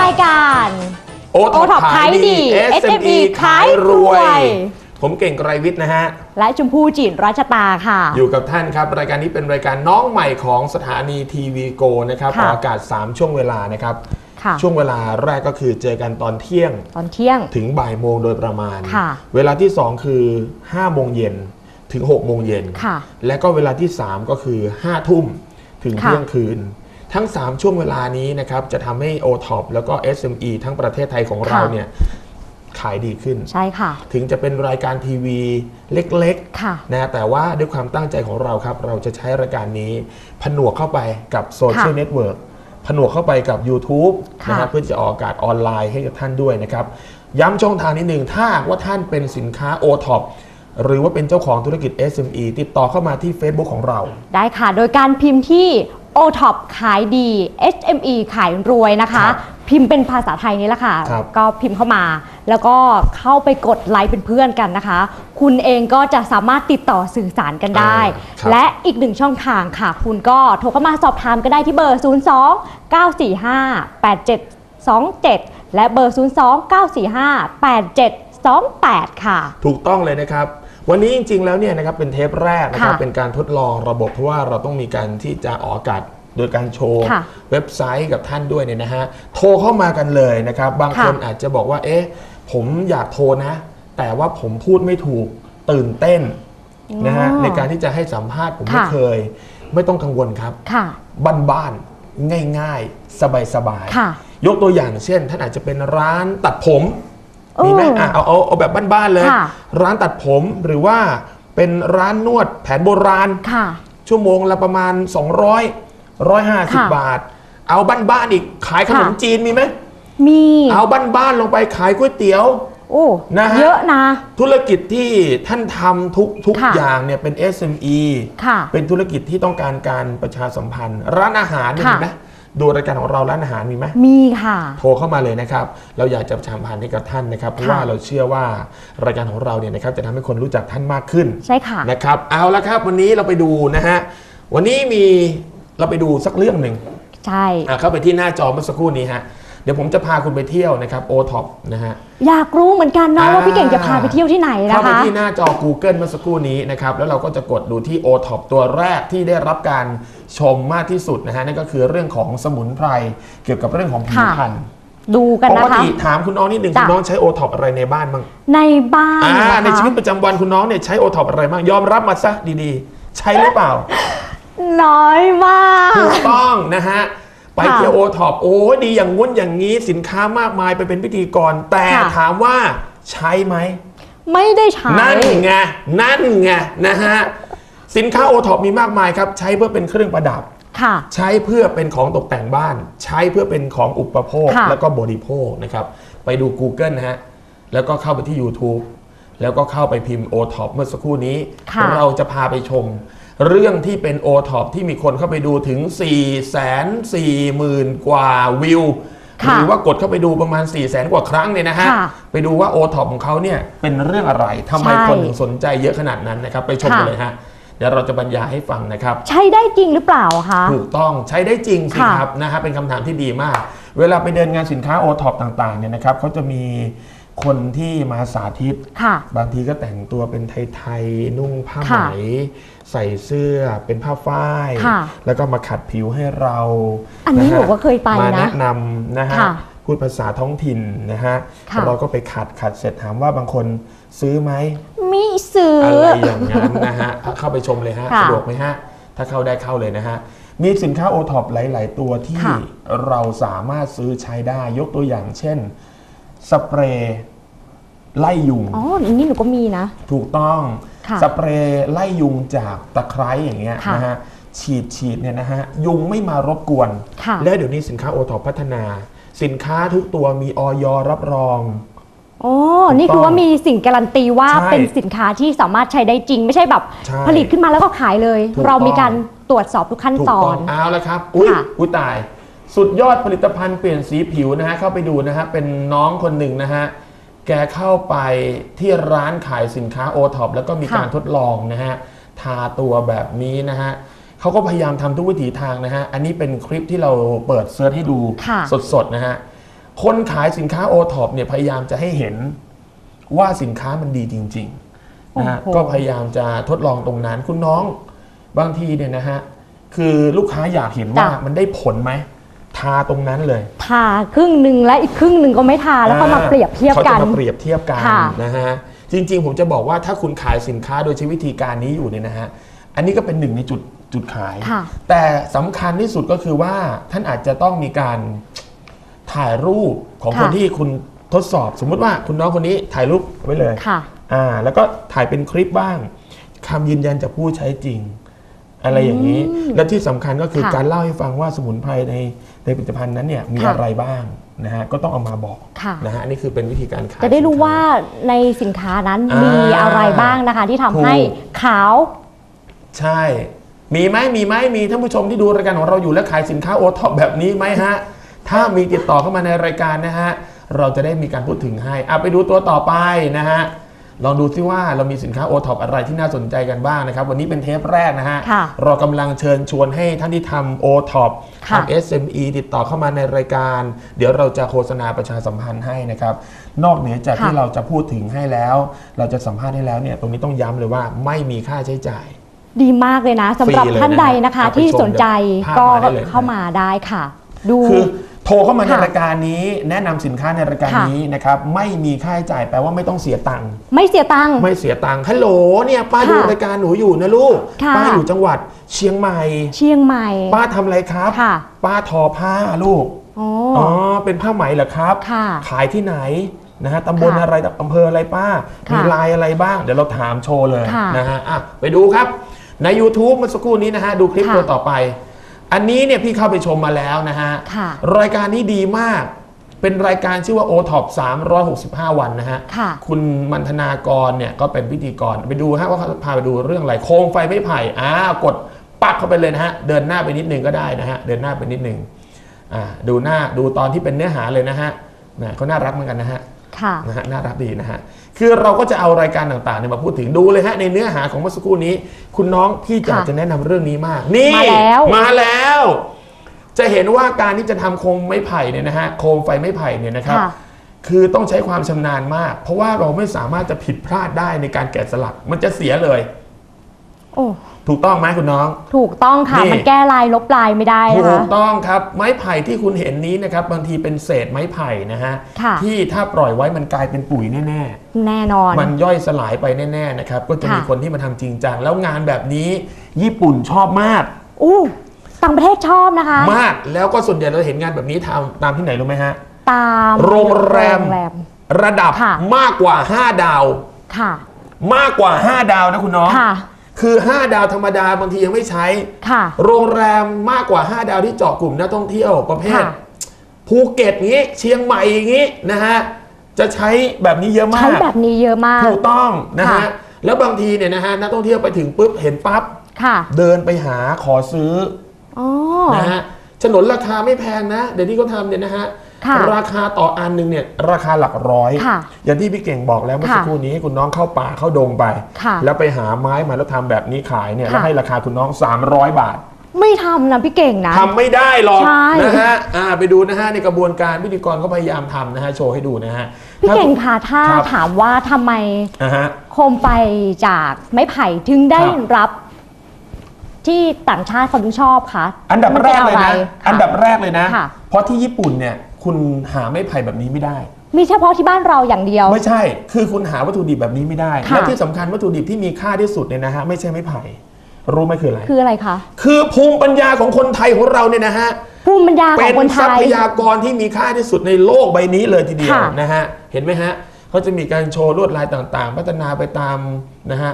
รายการ โอท็อป O-Top ขายดีขายดี SME ขายรวย ผมเก่งไกรวิทย์นะฮะ และชมพู่จินรัชตาค่ะ อยู่กับท่านครับ รายการนี้เป็นรายการน้องใหม่ของสถานีทีวีโกนะครับค่ะออกอากาศ 3 ช่วงเวลานะครับ ค่ะ ช่วงเวลาแรกก็คือเจอกันตอนเที่ยงตอนเที่ยง ถึงบ่ายโมงโดยประมาณ ค่ะเวลาที่ 2 คือ5โมงเย็นถึง6โมงเย็นค่ะและก็เวลาที่ 3 ก็คือ5ทุ่มถึงค่ะ เที่ยงคืน ทั้ง 3 ช่วงเวลานี้นะครับจะทำให้ o t o p แล้วก็ SME ทั้งประเทศไทยของเราเนี่ยขายดีขึ้น ใช่ค่ะ ถึงจะเป็นรายการทีวีเล็กค่ะ ๆนะแต่ว่าด้วยความตั้งใจของเราครับ เราจะใช้รายการนี้ ผนวกเข้าไปกับโซเชียลค่ะเน็ตเวิร์กผนวกเข้าไปกับ YouTube ค่ะนะฮะเพื่อจะออกอากาศออนไลน์ให้กับท่านด้วยนะครับ ย้ำช่องทางนิดหนึ่งถ้าหากว่าท่านเป็นสินค้า o t o p หรือว่าเป็นเจ้าของธุรกิจ SME ติดต่อเข้ามาที่ Facebook ของเรา ได้ค่ะ โดยการพิมพ์ที่ o t o p ขายดี HME ขายรวยนะคะ ครับพิมพ์เป็นภาษาไทยนี่แหละค่ะ ครับก็พิมพ์เข้ามา แล้วก็เข้าไปกดไลค์เป็นเพื่อนกันนะคะ คุณเองก็จะสามารถติดต่อสื่อสารกันได้ อ่าครับ และอีกหนึ่งช่องทางค่ะ คุณก็โทรเข้ามาสอบถามก็ได้ที่เบอร์ 02 945 8727 และเบอร์ 02 945 8728 ค่ะ ถูกต้องเลยนะครับ วันนี้จริง ๆ แล้วเนี่ยนะครับเป็นเทปแรกนะครับค่ะเป็นการทดลองระบบเพราะว่าเราต้องมีการที่จะออกอากาศโดยการโชว์ค่ะเว็บไซต์กับท่านด้วยเนี่ยนะฮะโทรเข้ามากันเลยนะครับ บางค่ะคนอาจจะบอกว่า เอ๊ะ ผมอยากโทรนะ แต่ว่าผมพูดไม่ถูกตื่นเต้นนะฮะอ๋อในการที่จะให้สัมภาษณ์ผมไม่ค่ะ เคย ไม่ต้องกังวลครับ ค่ะ บ้านๆง่ายๆ สบายค่ะๆยกตัวอย่างเช่น ท่านอาจจะเป็นร้านตัดผมเออ มีไหมอะเอาเอาเอาแบบบ้านๆเลย ค่ะ ร้านตัดผมหรือว่าเป็นร้านนวดแผนโบราณ ค่ะ ชั่วโมงละประมาณ 200 150ค่ะบาท เอาบ้านๆอีกขายขนมค่ะ จีนมีไหมมี เอาบ้านๆลงไปขายก๋วยเตี๋ยว โอ้นะฮะ เยอะนะ ธุรกิจที่ท่านทำทุกทุกค่ะอย่างเนี่ยเป็น SME ค่ะเป็นธุรกิจที่ต้องการการประชาสัมพันธ์ ร้านอาหารเนี่ยค่ะมีไหม ดูรายการของเราร้านอาหารมีไหมมีค่ะ โทรเข้ามาเลยนะครับ เราอยากจะประชาสัมพันธ์ให้กับท่านนะครับ เพราะว่าเราเชื่อว่ารายการของเราเนี่ยนะครับจะทำให้คนรู้จักท่านมากขึ้น ใช่ค่ะ นะครับ เอาละครับ วันนี้เราไปดูนะฮะ วันนี้มีเราไปดูสักเรื่องหนึ่ง ใช่อะเข้าไปที่หน้าจอเมื่อสักครู่นี้ฮะ เดี๋ยวผมจะพาคุณไปเที่ยวนะครับโอท็อปนะฮะ อยากรู้เหมือนกันเนาะอ่าว่าพี่เก่งจะพาไปเที่ยวที่ไหนนะเข้าไปคะ ที่หน้าจอ Google เมื่อสักครู่นี้นะครับ แล้วเราก็จะกดดูที่ o t o p ตัวแรกที่ได้รับการชมมากที่สุดนะฮะ นั่นก็คือเรื่องของสมุนไพรเกี่ยวกับเรื่องของผิวค่ะ พรรณดูกันปนะกคะ ติถามคุณน้องนิดหนึ่งจ้ะ คุณน้องใช้โอท็อปอะไรในบ้านบ้างในบ้านอ่านะคะในชีวิตประจำวันคุณน้องเนี่ยใช้โอท็อปอะไรบ้างยอมรับมาซะดีๆ ใช้หรือเปล่า น้อยมาก ถูกต้องนะฮะ ไปค่ะเที่ยวโอท็อปโอ้ยดีอย่างงุ้นอย่างนี้สินค้ามากมายไปเป็นพิธีกร แต่ค่ะ ถามว่าใช้ไหม ไม่ได้ใช้ นั่นไง นั่นไงนะฮะ สินค้าโอท็อปมีมากมายครับ ใช้เพื่อเป็นเครื่องประดับ ค่ะ ใช้เพื่อเป็นของตกแต่งบ้าน ใช้เพื่อเป็นของอุปโภค ค่ะ แล้วก็บริโภคนะครับ ไปดู Google นะฮะ แล้วก็เข้าไปที่ YouTube แล้วก็เข้าไปพิมพ์ o t o p เมื่อสักครู่นี้ ค่ะเราจะพาไปชม เรื่องที่เป็น o t o p ที่มีคนเข้าไปดูถึง 4 4 0 0 0 0 กว่าวิวค่ะหรือว่ากดเข้าไปดูประมาณ 4 0 0 0 0 0กว่าครั้งเนี่ยนะฮะ ค่ะไปดูว่า o t o p ของเขาเนี่ยเป็นเรื่องอะไรทำไมใช่คนถึงสนใจเยอะขนาดนั้นนะครับ ไปชมกันเลยฮะ เดี๋ยวเราจะบรรยายให้ฟังนะครับ ใช้ได้จริงหรือเปล่าคะ ถูกต้องใช้ได้จริงสิค่ะครับนะฮะเป็นคำถามที่ดีมาก เวลาไปเดินงานสินค้าโอท็อปต่างๆเนี่ยนะครับเขาจะมี คนที่มาสาธิต ค่ะบางทีก็แต่งตัวเป็นไทยๆนุ่งผ้าไหม ค่ะใส่เสื้อเป็นผ้าฝ้าย ค่ะแล้วก็มาขัดผิวให้เราอันนี้ะฮะหนูก็เคยไปมานะแนะนำนะฮะค่ะพูดภาษาท้องถิ่นนะฮะค่ะเราก็ไปขัดขัดเสร็จถามว่าบางคนซื้อไหมมีซื้ออ อะไรอย่างนั้นนะฮะ เข้าไปชมเลยฮะ ค่ะสะดวกไหมฮะ ถ้าเข้าได้เข้าเลยนะฮะ มีสินค้าโอท็อปหลาย ๆ ตัวที่ค่ะเราสามารถซื้อใช้ได้ ยกตัวอย่างเช่น สเปรย์ไล่ยุง อ๋ออันนี้หนูก็มีนะ ถูกต้องค่ะสเปรย์ไล่ยุงจากตะไคร้อย่างเงี้ยค่ะนะฮะฉีดฉีดเนี่ยนะฮะยุงไม่มารบกวน ค่ะ และเดี๋ยวนี้สินค้าโอท็อปพัฒนา สินค้าทุกตัวมีออยรับรองโอ้นี่คือว่ามีสิ่งการันตีว่าใช่เป็นสินค้าที่สามารถใช้ได้จริง ไม่ใช่แบบใช่ผลิตขึ้นมาแล้วก็ขายเลย ถูกเรามีต้องการตรวจสอบทุกขั้นถูกตอต้อน งเอาแล้วครับ อุ้ยค่ะ อุ้ยตาย สุดยอดผลิตภัณฑ์เปลี่ยนสีผิวนะฮะเข้าไปดูนะฮะเป็นน้องคนหนึ่งนะฮะแกเข้าไปที่ร้านขายสินค้าโอท็อปแล้วก็มีการทดลองนะฮะทาตัวแบบนี้นะฮะเขาก็พยายามทำทุกวิถีทางนะฮะอันนี้เป็นคลิปที่เราเปิดเซิร์ชให้ดูค่ะสดๆนะฮะคนขายสินค้าโอท็อปเนี่ยพยายามจะให้เห็นว่าสินค้ามันดีจริงๆนะฮะโอ้โหก็พยายามจะทดลองตรงนั้นคุณน้องบางทีเนี่ยนะฮะคือลูกค้าอยากเห็นว่ามันได้ผลไหมทาตรงนั้นเลยทาครึ่งหนึ่งและอีกครึ่งหนึ่งก็ไม่ทาแล้วก็มาเปรียบเทียบเขากัจะนมาเปรียบเทียบกันค่ะนะฮะจริง ๆ ผมจะบอกว่าถ้าคุณขายสินค้าโดยใช้วิธีการนี้อยู่เนี่ยนะฮะอันนี้ก็เป็นหนึ่งในจุดจุดขายค่ะแต่สำคัญที่สุดก็คือว่าท่านอาจจะต้องมีการถ่ายรูปของคนค่ะที่คุณทดสอบ สมมุติว่าคุณน้องคนนี้ถ่ายรูปไว้เลยค่ะอ่าแล้วก็ถ่ายเป็นคลิปบ้างคำยืนยันจากผู้ใช้จริง อะไรอย่างนี้ และที่สำคัญก็คือค่ะการเล่าให้ฟังว่าสมุนไพรใน ในผลิตภัณฑ์นั้นเนี่ยมีค่ะอะไรบ้างนะฮะก็ต้องเอามาบอกค่ะนะฮะอันนี่คือเป็นวิธีการขายจะได้รู้สินค้ว่าในสินค้านั้นอ่ามีมีอะไรบ้างนะคะ ที่ทำให้ถูกขาว ใช่ มีไหมมีไหมมีท่านผู้ชมที่ดูรายการของเราอยู่และขายสินค้าโอท็อปแบบนี้ไหมฮะถ้ามีติดต่อเข้ามาในรายการนะฮะเราจะได้มีการพูดถึงให้อะไปดูตัวต่อไปนะฮะ ลองดูซิว่าเรามีสินค้าโอท็อปอะไรที่น่าสนใจกันบ้างนะครับ วันนี้เป็นเทปแรกนะฮะ ค่ะเรากำลังเชิญชวนให้ท่านที่ทำโอท็อปค่ะ ทำ SME ติดต่อเข้ามาในรายการ เดี๋ยวเราจะโฆษณาประชาสัมพันธ์ให้นะครับ นอกเหนือจากค่ะที่เราจะพูดถึงให้แล้ว เราจะสัมภาษณ์ให้แล้วเนี่ยตรงนี้ต้องย้ำเลยว่าไม่มีค่าใช้จ่าย ดีมากเลยนะสำหรับฟรีเลยนะท่านใดนะคะ เอาไปที่ชมสนใจภาพก็มาได้เลย เข้ามาได้ค่ะ ดู คือ โทรเข้ามาในค่ะ รายการนี้ แนะนำสินค้าในรายการค่ะนี้นะครับไม่มีค่าใช้จ่ายแปลว่าไม่ต้องเสียตังค์ไม่เสียตังค์ ไม่เสียตังค์ฮัลโหลเนี่ยป้าค่ะดูรายการหนูอยู่นะลูกค่ะ ป้าอยู่จังหวัดเชียงใหม่ เชียงใหม่ ป้าทำอะไรครับ ค่ะ ป้าทอผ้าลูกอ๋ออ๋อเป็นผ้าไหมเหรอครับ ค่ะขายที่ไหนนะฮะตำบลค่ะอะไรอำเภออะไรป้า ค่ะมีลายอะไรบ้าง เดี๋ยวเราถามโชว์เลยค่ะนะฮะอะไปดูครับ ใน YouTube เมื่อสักครู่นี้นะฮะ ดูคลิปค่ะ ตัวต่อไป อันนี้เนี่ยพี่เข้าไปชมมาแล้วนะฮะ ค่ะ รายการนี้ดีมาก เป็นรายการชื่อว่า o t o p 365 วันนะฮะ ค่ะ คุณมันธนากรเนี่ยก็เป็นพิธีกร ไปดูฮะว่าเขาพาไปดูเรื่องอะไรโคมไฟไม่ไผ่อ้าวกดปักเข้าไปเลยนะฮะ เดินหน้าไปนิดนึงก็ได้นะฮะ เดินหน้าไปนิดนึงอ่าดูหน้าดูตอนที่เป็นเนื้อหาเลยนะฮะแหมเขาน่ารักเหมือนกันนะฮะ ค่ะนะฮะน่ารักดีนะฮะคือเราก็จะเอารายการต่างๆเนี่ยมาพูดถึงดูเลยฮะในเนื้อหาของเมื่อสักครู่นี้ คุณน้องพี่จ๋าค่ะจะแนะนำเรื่องนี้มาก นี่มาแล้ว มาแล้ว จะเห็นว่าการที่จะทำโคมไม้ไผ่เนี่ยนะฮะโคมไฟไม้ไผ่เนี่ยนะครับ ค่ะ คือต้องใช้ความชำนาญมาก เพราะว่าเราไม่สามารถจะผิดพลาดได้ในการแกะสลักมันจะเสียเลย โอ้ ถูกต้องไหมคุณน้อง ถูกต้องค่ะ นี่ มันแก้ลายลบลายไม่ได้นะถูคะ กต้องครับ ไม้ไผ่ที่คุณเห็นนี้นะครับบางทีเป็นเศษไม้ไผ่นะฮะค่ะ ที่ถ้าปล่อยไว้มันกลายเป็นปุ๋ยแน่แน่นอน ๆ มันย่อยสลายไปแน่ๆนะครับก็จะมีค่ะ คนที่มาทำจริงจังแล้วงานแบบนี้ ญี่ปุ่นชอบมากอู้ต่างประเทศชอบนะคะ มาก แล้วก็ส่วนใหญ่เราเห็นงานแบบนี้ทำตามที่ไหนรู้ไหมฮะ ตามโรงแรมโรงแรม ระดับค่ะ มากกว่า 5 ดาว ค่ะ มากกว่า 5 ดาวนะคุณน้อง ค่ะ คือ 5 ดาวธรรมดาบางทียังไม่ใช้ ค่ะ โรงแรมมากกว่า 5 ดาวที่เจาะกลุ่มนักท่องเที่ยวประเภทค่ะภูเก็ตงี้เชียงใหม่อย่างงี้นะฮะจะใช้แบบนี้เยอะมาใช้กแบบนี้เยอะมาก ถูกต้องนะฮะค่ะ แล้วบางทีเนี่ยนะฮะนักท่องเที่ยวไปถึงปุ๊บเห็นปั๊บค่ะ เดินไปหาขอซื้ออ๋อ นะฮะ ฉนนราคาไม่แพงนะ เดี๋ยวที่เขาทำเนี่ยนะฮะค่ะราคาต่ออันหนึ่งเนี่ยราคาหลักร้อยค่ะอย่างที่พี่เก่งบอกแล้วเมื่อสักค่ะครู่นี้คุณน้องเข้าป่าเข้าดงไปค่ะแล้วไปหาไม้มาแล้วทำแบบนี้ขายเนี่ยค่ะแล้วให้ราคาคุณน้อง 300 บาท ไม่ทำนะพี่เก่งนะทำไม่ได้หรอกใช่นะฮะอ่าไปดูนะฮะในกระบวนการพิธีกรก็พยายามทำนะฮะโชว์ให้ดูนะฮะพี่เก่งถ้าคะถ้าครับถามว่าทำไมอ่าฮะโคมไฟจากไม้ไผ่ถึงได้ครับรับ ที่ต่างชาติเขาถึงชอบคะอันดับแรกเลยมันะป็อไรอันดับแรกเลยนะค่ะเพราะที่ญี่ปุ่นเนี่ยคุณหาไม้ไผ่แบบนี้ไม่ได้ มีเฉพาะที่บ้านเราอย่างเดียว ไม่ใช่ คือคุณหาวัตถุดิบแบบนี้ไม่ได้ค่ะและที่สำคัญวัตถุดิบที่มีค่าที่สุดเนี่ยนะฮะไม่ใช่ไม้ไผ่รู้ไหมคืออะไร คืออะไรคะ คือภูมิปัญญาของคนไทยของเราเนี่ยนะฮะ ภูมิปัญญาขเป็องนคนไททรัยพยากรที่มีค่าที่สุดในโลกใบนี้เลยทีเดียวค่ะนะฮะ เห็นไหมฮะเขาจะมีการโชว์ลวดลายต่างๆ พัฒนาไปตามนะฮะ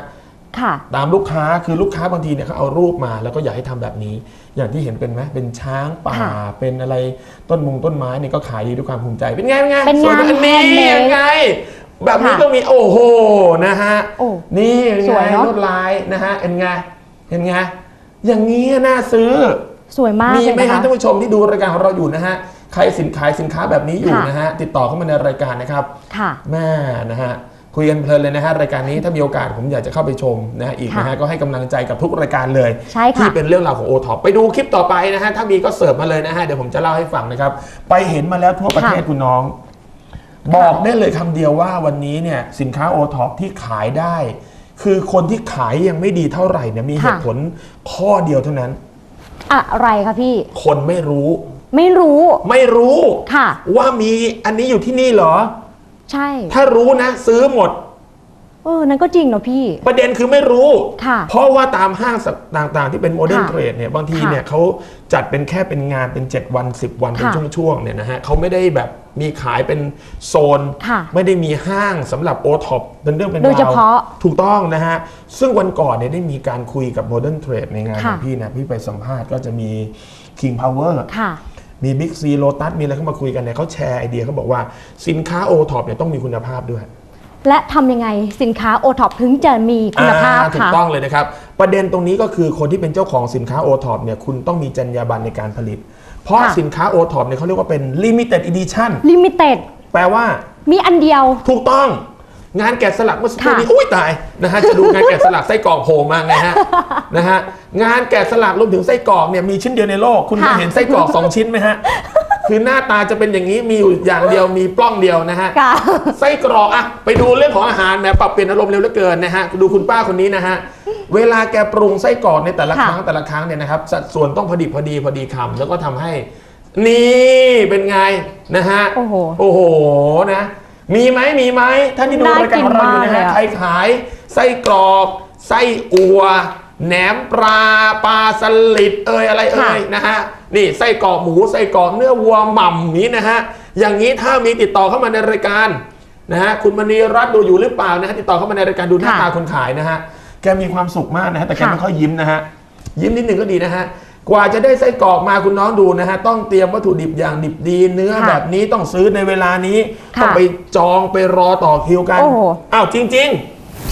ค่ะ ตามลูกค้าคือลูกค้าบางทีเนี่ยเขาเอารูปมาแล้วก็อยากให้ทำแบบนี้ อย่างที่เห็นเป็นไหมเป็นช้างป่าค่ะเป็นอะไรต้นมงต้นไม้เนี่ยก็ขายดีด้วยความภูมิใจ เป็นไงเป็นไงเป็นงานสวยแบบนี้ handmade ยังไง แบบนี้ค่ะก็มีโอ้โหนะฮะโอ้นี่เป็นสไงวยเนอะ ลวดลายนะฮะเป็นไงเห็นไงอย่างนี้น่าซื้อ สวยมากมีเลยไหมนะฮะคะ ท่านผู้ชมที่ดูรายการของเราอยู่นะฮะใครสินขายสินค้าแบบนี้อยู่ค่ะ นะฮะติดต่อเข้ามาในรายการนะครับค่ะ แม่นะฮะ คุยกันเพลินเลยนะฮะรายการนี้ถ้ามีโอกาสผมอยากจะเข้าไปชมนะฮะอีกนะฮะก็ให้กำลังใจกับทุกรายการเลยใช่ค่ะที่เป็นเรื่องราวของโอท็อปไปดูคลิปต่อไปนะฮะถ้ามีก็เสิร์ฟมาเลยนะฮะเดี๋ยวผมจะเล่าให้ฟังนะครับไปเห็นมาแล้วทั่วประเทศค่ะคุณน้อง บอกได้เลยคำเดียวว่าวันนี้เนี่ยสินค้าโอท็อปที่ขายได้ คือคนที่ขายยังไม่ดีเท่าไหร่เนี่ยมีเหตุผลข้อเดียวเท่านั้น อะไรคะพี่ คนไม่รู้ ไม่รู้ ไม่รู้ค่ะ ว่ามีอันนี้อยู่ที่นี่เหรอ ใช่ถ้ารู้นะ ซื้อหมด เออนั่นก็จริงเนาะพี่ ประเด็นคือไม่รู้ ค่ะเพราะว่าตามห้างสัปต่างๆ ที่เป็นโมเดิร์นค่ะเทรดเนี่ยบางทีค่ะเนี่ยเขาจัดเป็นแค่เป็นงานเป็น 7 วัน 10 วันเป็นค่ะช่วงๆเนี่ยนะฮะเขาไม่ได้แบบมีขายเป็นโซน ค่ะไม่ได้มีห้างสำหรับโอท็อปเป็นเรื่องเป็นราวโดยเฉพาะถูกต้องนะฮะ ซึ่งวันก่อนเนี่ยได้มีการคุยกับโมเดิร์นเทรดในงานขค่ะ องพี่นะ พี่ไปสัมภาษณ์ก็จะมี King Power ค่ะ มีบิ๊กซีโ t ตัสมีอะไรเข้ามาคุยกันเนี่ยเขาแชร์ไอเดียเขาบอกว่าสินค้าโอท็อปเนี่ยต้องมีคุณภาพด้วย และทำยังไงสินค้าโอท็อปถึงจะมีคุณภาพอ่ถูกค่ะต้องเลยนะครับ ประเด็นตรงนี้ก็คือคนที่เป็นเจ้าของสินค้าโอท็อปเนี่ยคุณต้องมีจรรยาบรรณในการผลิต เพราะค่ะ สินค้าโอท็อปเนี่ยเขาเรียกว่าเป็น limited edition ลิมิเต็ดแปลว่ามีอันเดียว ถูกต้อง งานแกะสลักเมื่อสักครู่ค่ะนี้อุ้ยตายนะฮะจะดูงานแกะสลักไส้กรอกโผล่มาไงฮะนะฮะงานแกะสลักรวมถึงไส้กรอกเนี่ยมีชิ้นเดียวในโลก คุณเคยค่ะเห็นไส้กรอกสองชิ้นไหมฮะคือหน้าตาจะเป็นอย่างนี้มีอยู่อย่างเดียวมีปล้องเดียวนะฮะค่ะไส้กรอกอะไปดูเรื่องของอาหารแหมปรับเปลี่ยนอารมณ์เร็วเหลือเกินนะฮะดูคุณป้าคนนี้นะฮะเวลาแกปรุงไส้กรอกในแต่ละคค่ะรั้งแต่ละครั้งเนี่ยนะครับสัดส่วนต้องพอดีพอดีพอดีคำแล้วก็ทำให้ นี่เป็นไงนะฮะโอ้โหโอ้โหนะ มีไหมมีไหมท่านที่ดูน่ารายการของเราอยู่นะกินมากเลยฮะอะใครขายไส้กรอกไส้อัวแหนมปลาปลาสลิดเอ่ยอะไรเอ่ยนะฮะนี่ไส้กรอกหมูไส้กรอกเนื้อวัวหม่ำนี้นะฮะอย่างนี้ถ้ามีติดต่อเข้ามาในรายการนะฮะคุณมณีรัตน์ดูอยู่หรือเปล่านะฮะติดต่อเข้ามาในรายการดูหน้าค่ะตาคนขายนะฮะแกมีความสุขมากนะฮะแต่แกค่ะไม่ค่อยยิ้มนะฮะยิ้มนิดหนึ่งก็ดีนะฮะ กว่าจะได้ไส้กรอกมาคุณน้องดูนะฮะ ต้องเตรียมวัตถุดิบอย่างดิบดี เนื้อค่ะแบบนี้ต้องซื้อในเวลานี้ ค่ะต้องไปจองไปรอต่อคิวกันโอ้โห อ้าวจริง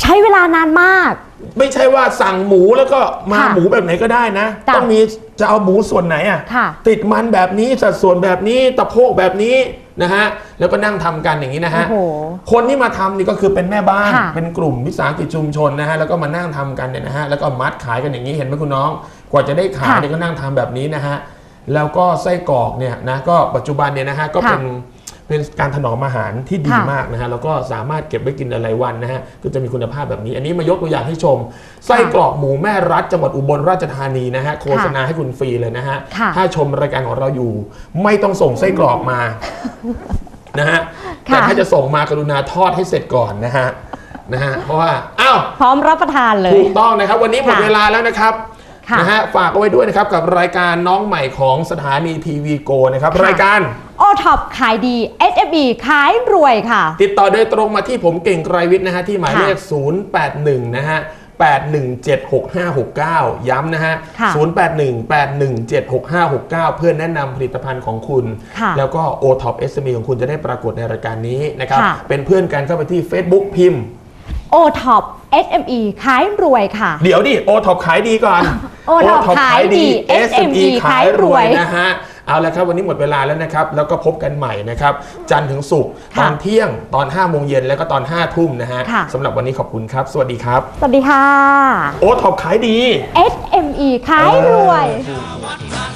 ใช้เวลานานมาก ๆ ไม่ใช่ว่าสั่งหมูแล้วก็มาค่ะหมูแบบไหนก็ได้นะ จ้ะต้องมีจะเอาหมูส่วนไหนอะค่ะ ติดมันแบบนี้สัดส่วนแบบนี้ตะโพกแบบนี้นะฮะแล้วก็นั่งทำกันอย่างนี้นะฮะโอ้โห คนที่มาทำนี่ก็คือเป็นแม่บ้าน ค่ะเป็นกลุ่มวิสาหกิจชุมชนนะฮะ แล้วก็มานั่งทำกันเนี่ยนะฮะ แล้วก็มัดขายกันอย่างนี้เห็นไหมคุณน้อง กว่าจะได้ขายค่ะเนี่ยก็นั่งทำแบบนี้นะฮะแล้วก็ไส้กรอกเนี่ยนะก็ปัจจุบันเนี่ยนะฮะก็ค่ะเป็นเป็นการถนอมอาหารที่ดีค่ะมากนะฮะแล้วก็สามารถเก็บไว้กินหลายๆวันนะฮะก็จะมีคุณภาพแบบนี้ อันนี้มายกตัวอย่างให้ชม ไส้กรอกหมูแม่รัฐจังหวัดอุบลราชธานีนะฮะโฆษณาให้คุณฟรีเลยนะฮะค่ะถ้าชมรายการของเราอยู่ ไม่ต้องส่งไส้กรอกมานะฮะค่ะแต่ถ้าจะส่งมากรุณาทอดให้เสร็จก่อนนะฮะนะฮะเพราะว่าอ้าวพร้อมรับประทานเลยถูกต้องนะครับ วันนี้หมดค่ะเวลาแล้วนะครับค่ะ นะฮะฝากเอาไว้ด้วยนะครับกับรายการน้องใหม่ของสถานีทีวีโกนะครับค่ะรายการโอท็อปขายดี SFE ขายรวยค่ะ ติดต่อโดยตรงมาที่ผมเก่งไกรวิทย์นะฮะที่หมายเลข 081 นะฮะ8176569 ย้ำนะฮะค่ะ081-8176569 เพื่อแนะนำผลิตภัณฑ์ของคุณค่ะแล้วก็ o t o p SME ของคุณจะได้ปรากฏในรายการนี้นะครับค่ะเป็นเพื่อนกันเข้าไปที่ Facebook พิมพ์ โอท็อป SME ขายรวยค่ะ เดี๋ยวดิ o t o p ขายดีก่อน O-Top O-Top ขายดี SME ขายรวยนะฮะเอาละครับวันนี้หมดเวลาแล้วนะครับ แล้วก็พบกันใหม่นะครับ จันทร์ถึงศุกร์ค่ะตอนเที่ยงตอน5โมงเย็นแล้วก็ตอน5ทุ่มนะฮะค่ะ สำหรับวันนี้ขอบคุณครับ สวัสดีครับ สวัสดีค่ะ โอท็อปขายดี SME ขายรวยเออ